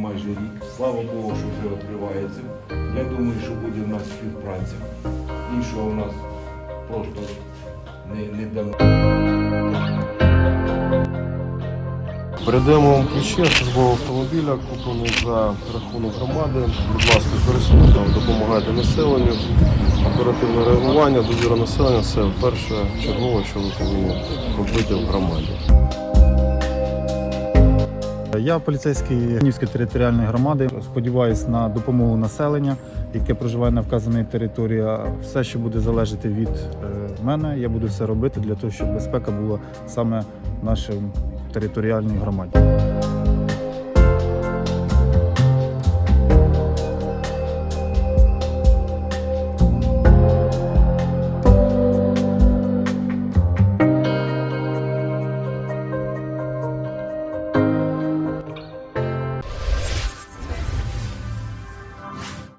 майже рік. Слава Богу, що вже відкривається. Я думаю, що буде в нас співпраця. Іншого у нас просто не, не дано. Передаємо вам ключі службового автомобіля, куплений за рахунок громади. Будь ласка, користуйтесь, допомагайте населенню. Оперативне реагування, довіра населення це перше чергове, що ви повинні робити в громаді. Я поліцейський Нівської територіальної громади. Сподіваюсь на допомогу населення, яке проживає на вказаній території. Все, що буде залежати від е, мене, я буду все робити для того, щоб безпека була саме в нашій територіальній громаді.